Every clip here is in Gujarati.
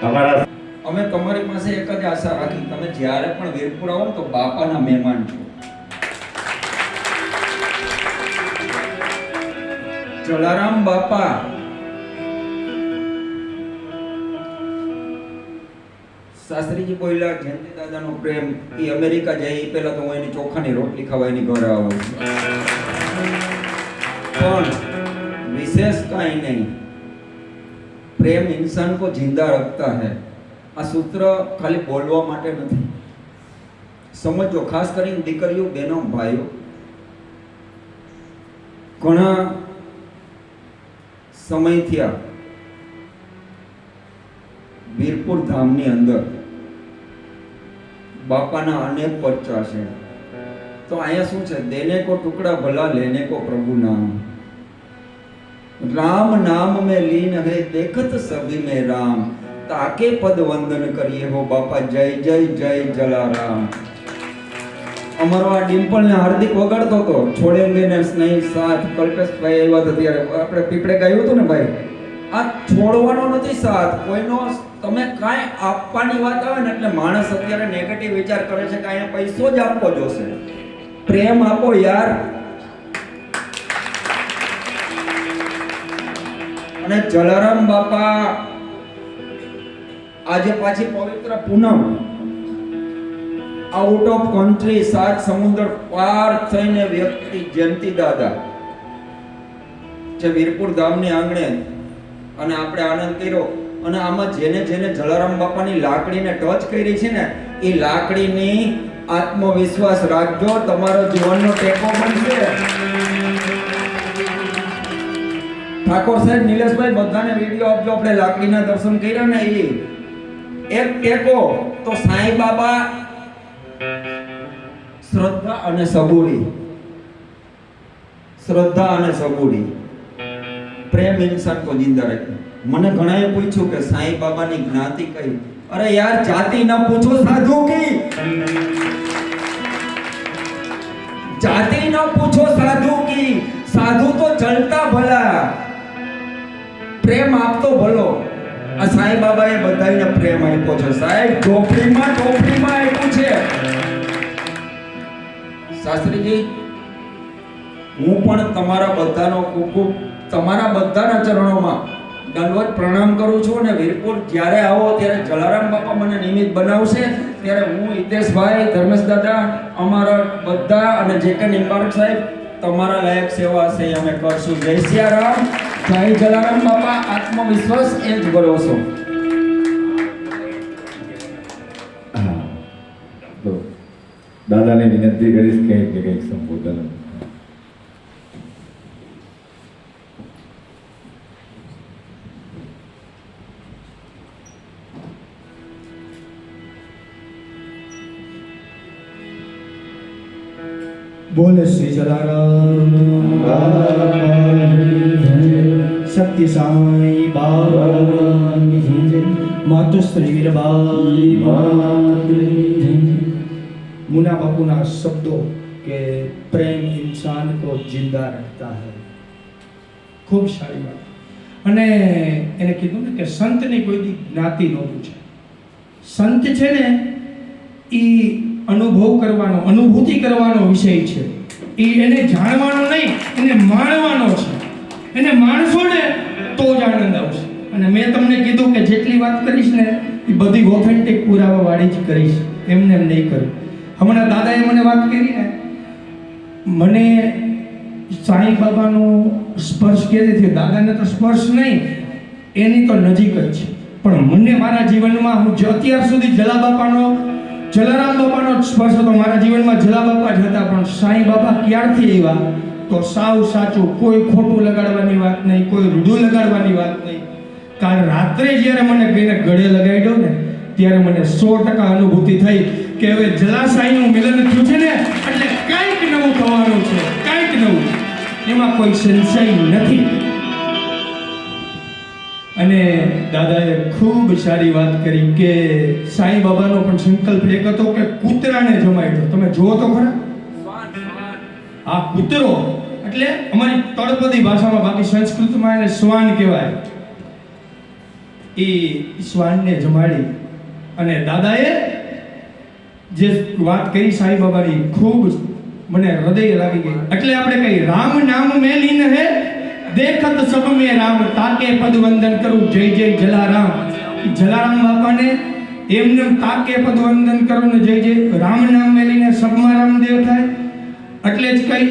તમારા અમે તમારી પાસે એક જ આશા રાખી તમે જ્યારે પણ વીરપુર આવો તો બાપાના મહેમાન છો. જલારામ બાપા. શાસ્ત્રીજી બોલ્યા, જયંતિ દાદાનો પ્રેમ એ અમેરિકા જાય, એ પહેલા તો હું એની ચોખાની રોટલી ખાવા એની ઘરે આવું પણ વિશેષ કાંઈ નહીં. પ્રેમ इंसान को जिंदा रखता है આ સૂત્ર ખાલી બોલવા માટે નથી સમજો ખાસ કરીને દીકરીઓ બહેનો ભાઈઓ ઘણા સમય થયા વીરપુર ધામની અંદર બાપાના અનેક પરચા છે તો અહીંયા શું છે દેને કો ટુકડા ભલા લેને કો પ્રભુ નામ राम नाम में लीन है देखत सभी में राम ताके पद वंदन करिए हो बापा जय जय जय जलाराम અમારો આ ડિમ્પલ ને હાર્દિક વગાડતો હતો છોડેંગે ને સ્નેહ સાથ કલ્પેશભાઈ આવ્યા હતા ત્યારે આપણે પીપળે ગાયું હતું ને ભાઈ આ છોડવાનો નથી સાથ કોઈનો તમે કાંઈ આપવાની વાત આવે ને એટલે માણસ અત્યારે નેગેટિવ વિચાર કરે છે કે અહીંયા પૈસો જ આપવો જોશે પ્રેમ આપો યાર અને જલારામ બાપા, આજે પાછી પવિત્ર પૂનમ. આઉટ ઓફ કન્ટ્રી સાત સમુદ્ર પાર થઈને વ્યક્તિ જયંતિ દાદા, જે વીરપુર ધામની આંગણે અને આપણે આનંદ કર્યો. અને આમાં જેને જેને જલારામ બાપાની લાકડીને ટચ કરી છે ને, એ લાકડીની આત્મવિશ્વાસ રાખજો, તમારો જીવનનો ટેકો બનશે. ઠાકોર સાહેબ, નિલેશભાઈ, બધાને વીડિયો આપજો. આપણે લાકડીના દર્શન કર્યા ને એ. એક ટેકો, તો સાંઈ બાબા શ્રદ્ધા અને સબૂરી શ્રદ્ધા અને સબૂરી પ્રેમ ઇન્સાન કો જિંદા રહે મને ઘણાએ પૂછ્યું કે સાંઈ બાબાની જ્ઞાતિ કઈ? અરે યાર જાતિ ના પૂછો સાધુ કી? જાતિ ના પૂછો સાધુ કી? સાધુ તો ચલતા ભલા. પ્રેમ આપતો ભલો. આ સાંઈ બાબાએ બધાને પ્રેમ આપ્યો છે. સાહેબ ચોપડીમાં ચોપડીમાં આપ્યું છે. શાસ્ત્રીજી, હું પણ તમારા બધાનો ખૂબ ખૂબ તમારા બધાના ચરણોમાં દંડવત પ્રણામ કરું છું અને વીરપુર જ્યારે આવો ત્યારે જલારામ બાપા મને નિમિત્ત બનાવશે, ત્યારે હું હિતેશભાઈ, ધર્મેશ દાદા, અમારા બધા અને જે કે નિંબાળક સાહેબ તમારા લાયક સેવા છે અમે કરશું. જય સિયારામ. જય જલારામ બાપા. આત્મવિશ્વાસ એ જ ભરોસો દાદાને વિનંતી કરીશ કે કંઈક બોલે શ્રી જલારામ. સત્ય સાંઈ માતુશ્રી વીરબાઈ મુના બાપુના શબ્દો કે પ્રેમ ઇન્સાન કો જિંદા રહેતા હૈ. ખૂબ સારી વાત. અને એને કીધું ને કે સંતની કોઈ જ્ઞાતિ ન પૂછે. સંત છે ને એ અનુભવ કરવાનો, અનુભૂતિ કરવાનો વિષય છે. એ એને જાણવાનો નહીં, એને માણવાનો છે. એને માણસો ને તો જ આનંદ આવશે. અને મેં તમને કીધું કે જેટલી વાત કરીશ ને, એ બધી ઓથેન્ટિક પુરાવા વાળી જ કરીશ. એમને એમ નહીં કરું. હમણાં દાદાએ મને વાત કરી ને, મને સાંઈ બાબાનો સ્પર્શ કેવી થયો? દાદાને તો સ્પર્શ નહીં, એની તો નજીક જ છે. પણ મને મારા જીવનમાં હું અત્યાર સુધી જલા બાપાનો જલારામ બાપાનો સ્પર્શ હતો. મારા જીવનમાં જલા બાપા જ હતા, પણ સાંઈ બાપા ક્યારથી આવ્યા? તો સાવ સાચું, કોઈ ખોટું લગાડવાની વાત નહીં, કોઈ રૂડું લગાડવાની વાત નહીં. કાલ રાત્રે જ્યારે મને કહીને ગળે લગાડ્યો ને, ત્યારે મને સો ટકા અનુભૂતિ થઈ કે હવે જલાસાઈનું મિલન થયું છે ને, એટલે કંઈક નવું થવાનું છે, કંઈક નવું. એમાં કોઈ સંશય નથી. અને દાદાએ ખૂબ સારી વાત કરી કે સાંઈ બાબાનો પણ સંકલ્પ એક હતો કે કૂતરાને જમાડ્યો તમે જુઓ તો ખરા. આ કૂતરો, એટલે અમારી તળપદી ભાષામાં બાકી સંસ્કૃતમાં એને શ્વાન કહેવાય. એ શ્વાનને જમાડી અને દાદાએ જે વાત કરી સાંઈ બાબાની, ખૂબ મને હૃદય લાગી ગઈ. એટલે આપણે કઈ રામ નામ મેં લીન હે દેખત સબ મે રામ, તાકે પદ વંદન કરું, જય જય જલારામ. જલારામ બાપાને એમને તાકે પદ વંદન કરું ને જય જય રામ નામ મેલીને સબમાં રામદેવ થાય. એટલે જ કઈ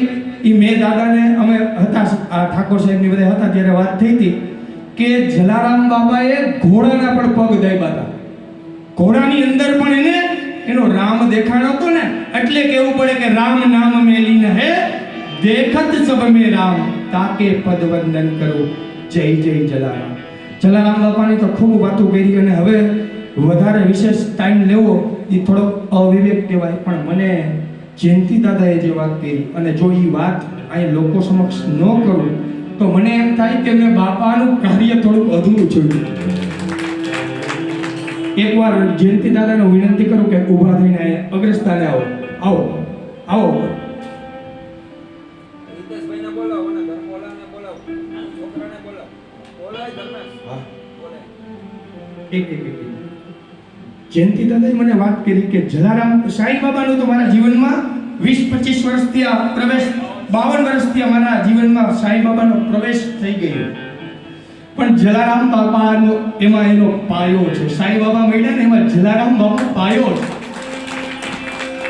ઈ મેં દાદાને અમે હતા આ ઠાકોર સાહેબની બધા હતા ત્યારે વાત થઈ હતી કે જલારામ બાબાએ ઘોડાના પણ પગ દાબ્યા હતા. ઘોડાની અંદર પણ એને એનો રામ દેખાણો હતો ને, એટલે કેવું પડે કે રામ નામ મેલીને હે, દેખત સબ મે રામ. તાકે પદ વંદન કરો. જય જય જલારામ. જલારામ બાપાની તો ખૂબ વાતો કરી અને હવે વધારે વિશેષ ટાઈમ લેવો એ થોડો અવિવેક કહેવાય. પણ મને જયંતિ દાદાએ જે વાત કરી અને જો એ વાત અહીં લોકો સમક્ષ ન કરું, તો મને એમ થાય કે મેં બાપાનું કાર્ય થોડુંક અધૂરું છોડ્યું એકવાર જયંતિ દાદાને વિનંતી કરું કે ઊભા થઈને અગ્રસ્થાને આવો. આવો આવો. એક એક એક. જયંતિ મને વાત કરી કે જલારામ સાંઈ બાબાનું તો મારા જીવનમાં વીસ, પચીસ વર્ષથી આ પ્રવેશ, બાવન વર્ષથી અમારા જીવનમાં સાંઈ બાબાનો પ્રવેશ થઈ ગયો પણ જલારામ બાપાનો એમાં એનો પાયો છે સાંઈ બાબા મળ્યા ને એમાં જલારામ બાપા પાયો છે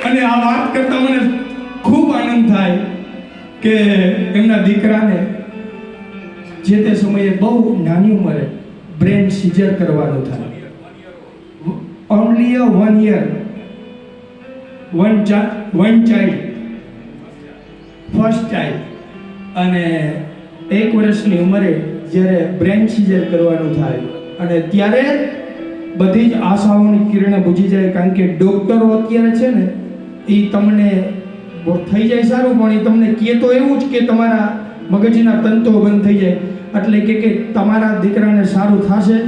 અને આ વાત કરતા મને ખૂબ આનંદ થાય કે એમના દીકરાને જે તે સમયે બહુ નાની ઉંમરે બ્રેન સિઝર કરવાનું થાય. Only a one year one one child first child અને એક વર્ષની ઉંમરે જ્યારે બ્રેન સિઝર કરવાનું થાય, અને ત્યારે બધી જ આશાઓની કિરણે બુજી જાય, કારણ કે ડોક્ટરો અત્યારે છે ને, એ તમને થઈ જાય સારું, પણ એ તમને કહે તો એવું જ કે તમારા મગજના તંતુઓ બંધ થઈ જાય. એટલે કે કે તમારા દીકરાને સારું થશે,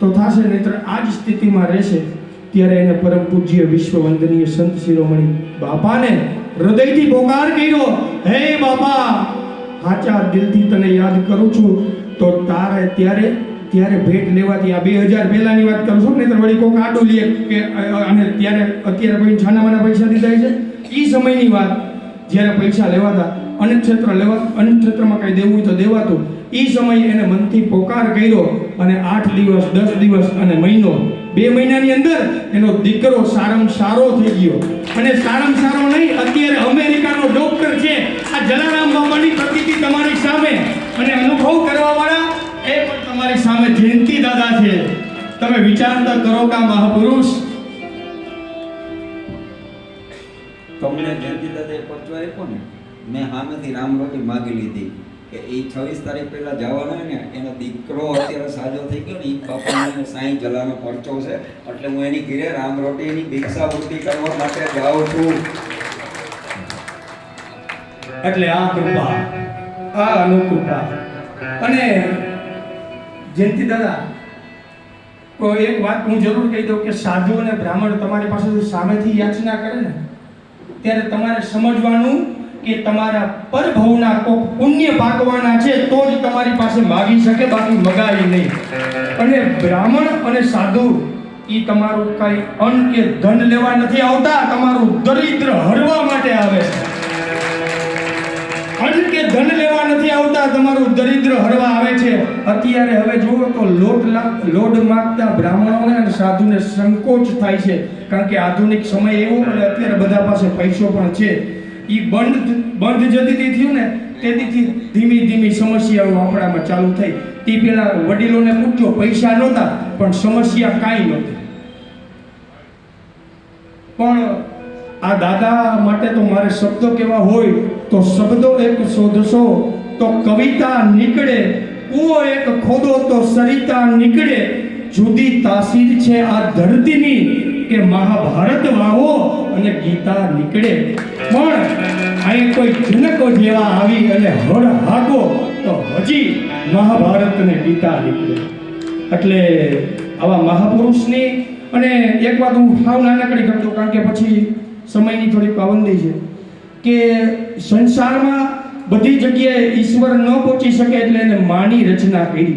તો થશે નહીતર આ જ સ્થિતિમાં રહેશે. ત્યારે એને પરમ પૂજ્ય વિશ્વ વંદનીય સંત શિરોમણી બાપાને હૃદયથી પોકાર કર્યો, હે બાપા, સાચા દિલથી તને યાદ કરું છું. તો તારે ત્યારે ત્યારે ભેટ લેવાથી આ બે હજાર પહેલાંની વાત કરું છું ને વળી કોઈક આડું લે કે અને ત્યારે, અત્યારે કોઈ છાનામાના પૈસા દીધા છે? એ સમયની વાત, જ્યારે પૈસા લેવાતા અન્નક્ષેત્ર લેવા અન્નક્ષેત્રમાં કઈ દેવું હોય તો દેવાતું. એ સમયે એને મનથી પોકાર કર્યો અને આઠ દિવસ, દસ દિવસ અને મહિનો. બે મહિનાની અંદર એનો દીકરો સારામાં સારો થઈ ગયો. અને સારામાં સારો નહીં, અત્યારે અમેરિકાનો ડોક્ટર છે. આ જલારામ બાબાની પ્રતિતિ તમારી સામે. અને અનુભવ કરવા વાળા એ પણ તમારી સામે જયંતિ દાદા છે. તમે વિચાર તો કરો કે મહાપુરુષ તમને જયંતિ દાદાએ પરચો આપ્યો ને? મેં સામેથી રામરોટી માગી લીધી કે એ છવ્વીસ તારીખ પહેલાં જવાનો ને, એનો દીકરો અત્યારે સાજો થઈ ગયો ને એ બાપાને સાંઈ જલાનો પરચો છે. એટલે હું એની ઘીરે રામરોટી એની ભિક્ષાવૃત્તિ કરવા માટે જાઉં છું. એટલે આ કૃપા, આ અનુકૃપા અને જયંતિ દાદા તો એક વાત હું જરૂર કહી દઉં કે સાધુ અને બ્રાહ્મણ તમારી પાસે સામેથી યાચના કરે ને, ત્યારે તમારે સમજવાનું કે તમારા પરભવના કોક પુણ્ય પાકવાના છે, તો જ તમારી પાસે માગી શકે, બાકી મગાવી નહીં. અને બ્રાહ્મણ અને સાધુ એ તમારું કઈ અન્ન કે ધન લેવા નથી આવતા, તમારું દરિદ્ર હરવા માટે આવે છે. અન્ન કે ધન લેવા નથી આવતા, તમારું દરિદ્ર હરવા આવે છે. અત્યારે હવે જુઓ તો લોટ લોડ માંગતા બ્રાહ્મણોને અને સાધુને સંકોચ થાય છે. કારણ કે આધુનિક સમય એવો અને અત્યારે બધા પાસે પૈસો પણ છે. ઈ બંધ બંધ જતીથી થયું ને તેથી ધીમી ધીમી સમસ્યાઓ આપણામાં ચાલુ થઈ. તે પેલા વડીલોને પૂછજો પૈસા નહોતા, પણ સમસ્યા કાંઈ નહોતી. પણ આ દાદા માટે તો મારે શબ્દો કેવા હોય, તો શબ્દો એક શોધશો, તો કવિતા નીકળે, કૂવો એક ખોદો, તો સરિતા નીકળે. જુદી તાસીર છે આ ધરતીની, કે મહાભારત વાવો અને ગીતા નીકળે. પણ અહીં કોઈ જનકો જેવા આવી અને હળ હાગો તો હજી મહાભારત અને ગીતા નીકળે. એટલે આવા મહાપુરુષની અને એક વાત હું સાવ નાનકડી કરતો, કારણ કે પછી સમયની થોડી પાબંદી છે, કે સંસારમાં બધી જગ્યાએ ઈશ્વર ન પહોંચી શકે એટલે એને માની રચના કરી.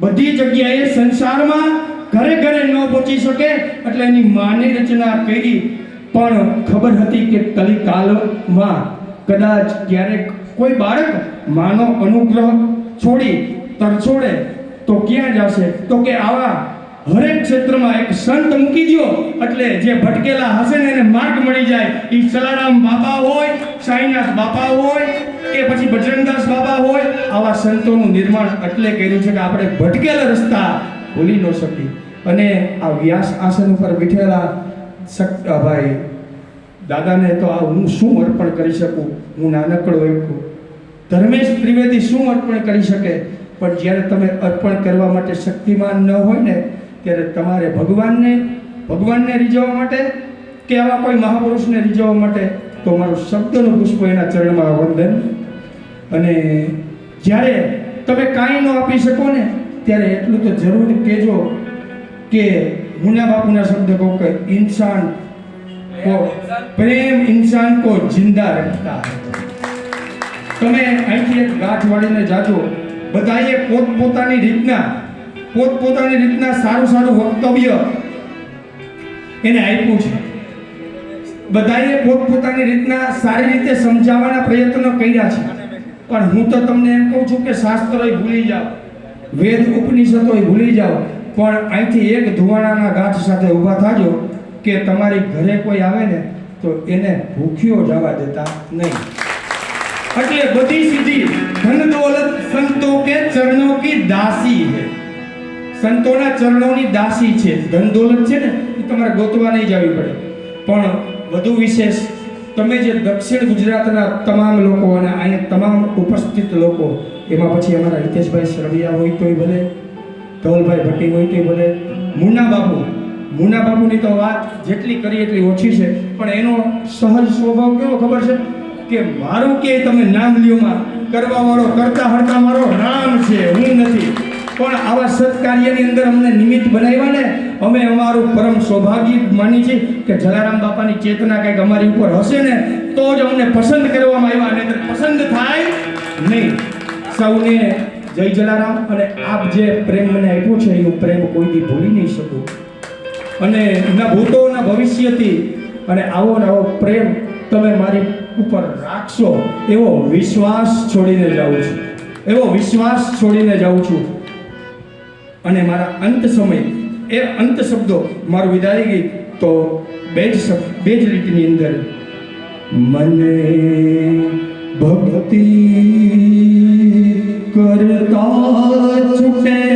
બધી જગ્યાએ સંસારમાં ઘરે ઘરે ન પહોંચી શકે એટલે એની માની રચના કરી પણ ખબર હતી કે કલિકાલમાં કદાચ ક્યારેક કોઈ બાળક માનો અનુગ્રહ છોડી તરછોડે તો ક્યાં જશે? તો કે આવા હરેક ક્ષેત્રમાં એક સંત મૂકી દો એટલે જે ભટકેલા હશે ને એને માર્ગ મળી જાય. એ સલારામ બાપા હોય, સાઈનાથ બાપા હોય, કે પછી બજરંગદાસ બાબા હોય, આવા સંતોનું નિર્માણ એટલે કર્યું છે કે આપણે ભટકેલા રસ્તા ભૂલી ન શકીએ. અને આ વ્યાસ આસન ઉપર બેઠેલા શક- ભાઈ, દાદાને તો આ હું શું અર્પણ કરી શકું? હું નાનકડો એક ધર્મેશ ત્રિવેદી શું અર્પણ કરી શકે? પણ જ્યારે તમે અર્પણ કરવા માટે શક્તિમાન ન હોય ને, ત્યારે તમારે ભગવાનને ભગવાનને રીઝવવા માટે કે આવા કોઈ મહાપુરુષને રીઝવવા માટે? તો મારું શબ્દનું પુષ્પ એના ચરણમાં વંદન. અને જ્યારે તમે કાંઈ ન આપી શકો ને, ત્યારે એટલું તો જરૂર કહેજો કે મુના બાપુના શબ્દ કહું કે ઇન્સાન કો પ્રેમ ઇન્સાન કો જિંદા રખતા તમે અહીંથી એક ગાંઠ વાળીને જાજો. બધાએ પોતપોતાની રીતના પોતપોતાની રીતના સારું સારું વક્તવ્ય એને આપ્યું છે. બધાએ પોતપોતાની રીતના સારી રીતે સમજાવવાના પ્રયત્નો કર્યા છે. પણ હું તો તમને એમ કહું છું કે શાસ્ત્રય ભૂલી જાઓ, વેદ ઉપનિષદોય ભૂલી જાઓ. પણ અહીંથી એક ધુવાણાના ગાંઠ સાથે ઊભા થાજો કે તમારી ઘરે કોઈ આવે ને, તો એને ભૂખ્યો જવા દેતા નહીં. એટલે બધી સીધી ધન દોલત સંતો કે ચરણો કી દાસી છે સંતોના ચરણોની દાસી છે. ધન દોલત છે ને, એ તમારે ગોતવા નહીં જવી પડે. પણ વધુ વિશેષ, તમે જે દક્ષિણ ગુજરાતના તમામ લોકો અને અહીંયા તમામ ઉપસ્થિત લોકો, એમાં પછી અમારા હિતેશભાઈ સરવૈયા હોય તોય ભલે ધવલભાઈ ભટ્ટી હોય બોલે, મુન્ના બાપુ, મુન્ના બાપુની તો વાત જેટલી કરી એટલી ઓછી છે, પણ એનો સહજ સ્વભાવ કેવો ખબર છે? કે મારું કે તમે નામ લ્યોમાં કરવા વાળો, કરતા હરતા મારો રામ છે, હું નથી. પણ આવા સત્કાર્યની અંદર અમને નિમિત્ત બનાવ્યા ને, અમે અમારું પરમ સૌભાગ્ય માની છીએ કે જલારામ બાપાની ચેતના કંઈક અમારી ઉપર હશે ને, તો જ અમને પસંદ કરવામાં આવ્યા, અને પસંદ થાય નહીં. સૌને જય જલારામ. અને આપ જે પ્રેમ મને આપ્યો છે, એ પ્રેમ કોઈથી ભૂલી નહીં શકું. અને ના ભૂતો ના ભવિષ્યથી અને આવો ને આવો પ્રેમ તમે મારી ઉપર રાખશો, એવો વિશ્વાસ છોડીને જાઉં છું. એવો વિશ્વાસ છોડીને જાઉં છું. અને મારા અંત સમય, એ અંત શબ્દો મારું વિદાય ગીત તો બે જ બે જ રીતની અંદર, મને ભક્તિ કરતા ছুটে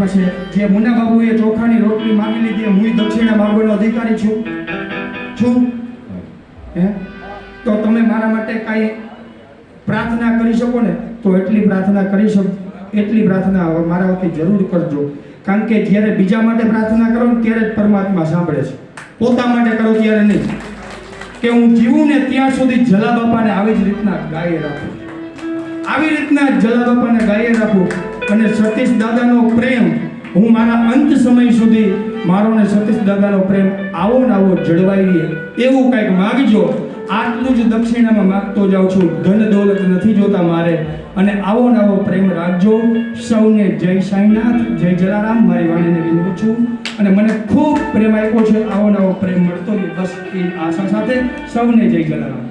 પાસે જો મુન્ના બાબુએ ચોખાની રોટલી માંગી હું દક્ષિણા માંગવાનો અધિકારી છું. છું? હે? તો તમે મારા માટે કાંઈ પ્રાર્થના કરી શકો ને? તો એટલી પ્રાર્થના કરી શકો. એટલી પ્રાર્થના મારા વતી જરૂર કરજો. કારણ કે જ્યારે બીજા માટે પ્રાર્થના કરો ત્યારે જ પરમાત્મા સાંભળે છે. પોતા માટે કરો, ત્યારે નહીં. કે હું જીવું ને ત્યાં સુધી જલા બાપાને આવી જ રીતના ગાયે રાખું. આવી રીતના જલા બાપાને ગાયે રાખું અને સતીશ દાદાનો પ્રેમ, હું મારા અંત સમય સુધી મારો ને સતીશ દાદાનો પ્રેમ આવો ને આવો જળવાઈ રહે એવું કંઈક માગજો. આટલું જ દક્ષિણામાં માગતો જાઉં છું. ધન દોલત નથી જોતા મારે. અને આવો ને આવો પ્રેમ રાખજો. સૌને જય સાંઈનાથ, જય જલારામ. મારી વાણીને વિનવું છું. અને મને ખૂબ પ્રેમ આપ્યો છે. આવો નવો પ્રેમ મળતો રહે. બસ એ આશા સાથે સૌને જય જલારામ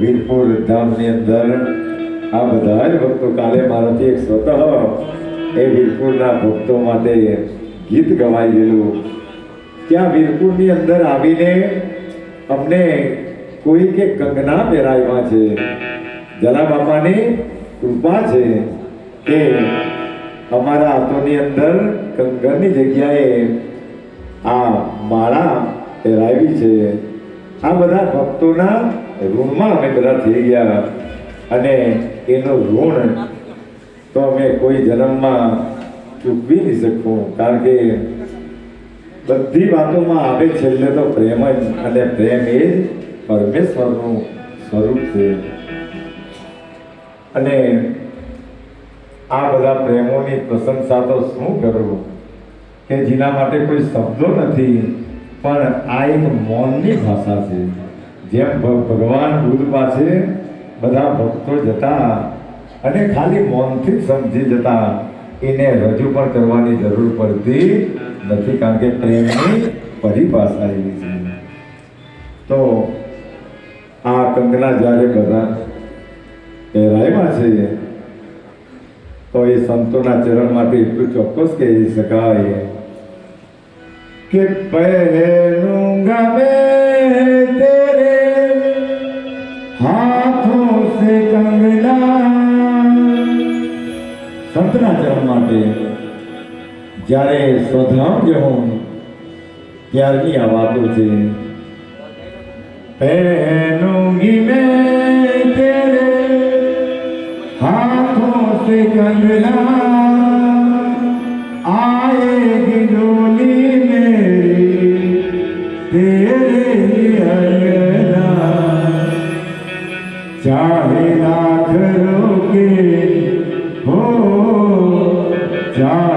વીરપુર ધામની અંદર આ બધા જ ભક્તો કાલે મારાથી એક સ્વતઃ એ વીરપુરના ભક્તો માટે ગીત ગવાઈ ગયેલું. ત્યાં વીરપુરની અંદર આવીને અમને કોઈ કે કંગના પહેરાવ્યા છે. જલા બાપાની કૃપા છે કે અમારા હાથોની અંદર કંગનની જગ્યાએ આ માળા પહેરાવી છે. આ બધા ભક્તોના ઋણમાં અમે બધા થઈ ગયા અને એનું ઋણ તો અમે કોઈ જન્મમાં ચૂકવી નહીં શકું, કારણ કે બધી વાતોમાં આવે છેલ્લે તો પ્રેમ જ અને પ્રેમ એ જ પરમેશ્વરનું સ્વરૂપ છે. અને આ બધા પ્રેમોની પ્રશંસા તો શું કરું? કે જેના માટે કોઈ શબ્દો નથી, પણ આ એક મૌનની ભાષા છે. જેમ ભગવાન બુદ્ધ પાસે બધા ભક્તો જતા અને ખાલી મૌનથી સમજી જતા, એને રજૂ પણ કરવાની જરૂર પડતી નથી, કારણ કે પ્રેમની પરિભાષા એવી છે. તો આ કંગના જ્યારે બધા પહેરાયમાં છે, તો એ સંતોના ચરણ માટે એટલું ચોક્કસ કહી શકાય કે પહેલું ગમે તેરે હાથો સે કંગના. સંતના ચરણ માટે જ્યારે સ્વધામ જવું ત્યારની આ વાતો છે. पहनूंगी मैं तेरे हाथों से कंगना आएगी डोली मेरी तेरे ही अंगना चाहे लाख रोके हो चाहे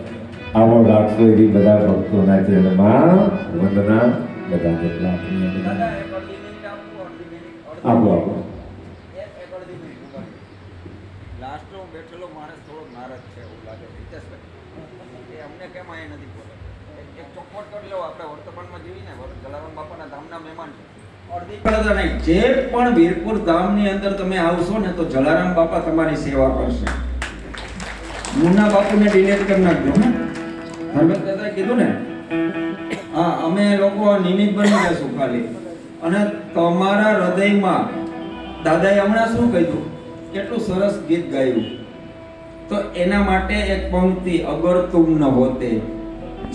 આવો રાખશો એવી બધા ભક્તોના ચરણમાં. વંદના બધા મિનિટ આપો આપો. બેઠેલો માણસ થોડોક નારાજ છે એવું લાગે હિતેશભાઈ એ અમને કેમ અહીંયા નથી બોલે? એક- ચોખવટ કરી લો આપણે વર્તમાનમાં જીવીને. જલારામ બાપાના ધામના મહેમાન છે. જે પણ વીરપુર ધામની અંદર તમે આવશો ને તો જલારામ બાપા તમારી સેવા કરશે. મુન્ના બાપુને ડિલેટ કરી નાખજો ને ધર્મેશ દાદાએ કીધું ને? હા, અમે લોકો નિમિત્ત બની જશું ખાલી. અને તમારા હૃદયમાં દાદાએ હમણાં શું કહ્યું? કેટલું સરસ ગીત ગાયું. તો એના માટે એક પંક્તિ, અગર તુમ ન હોતે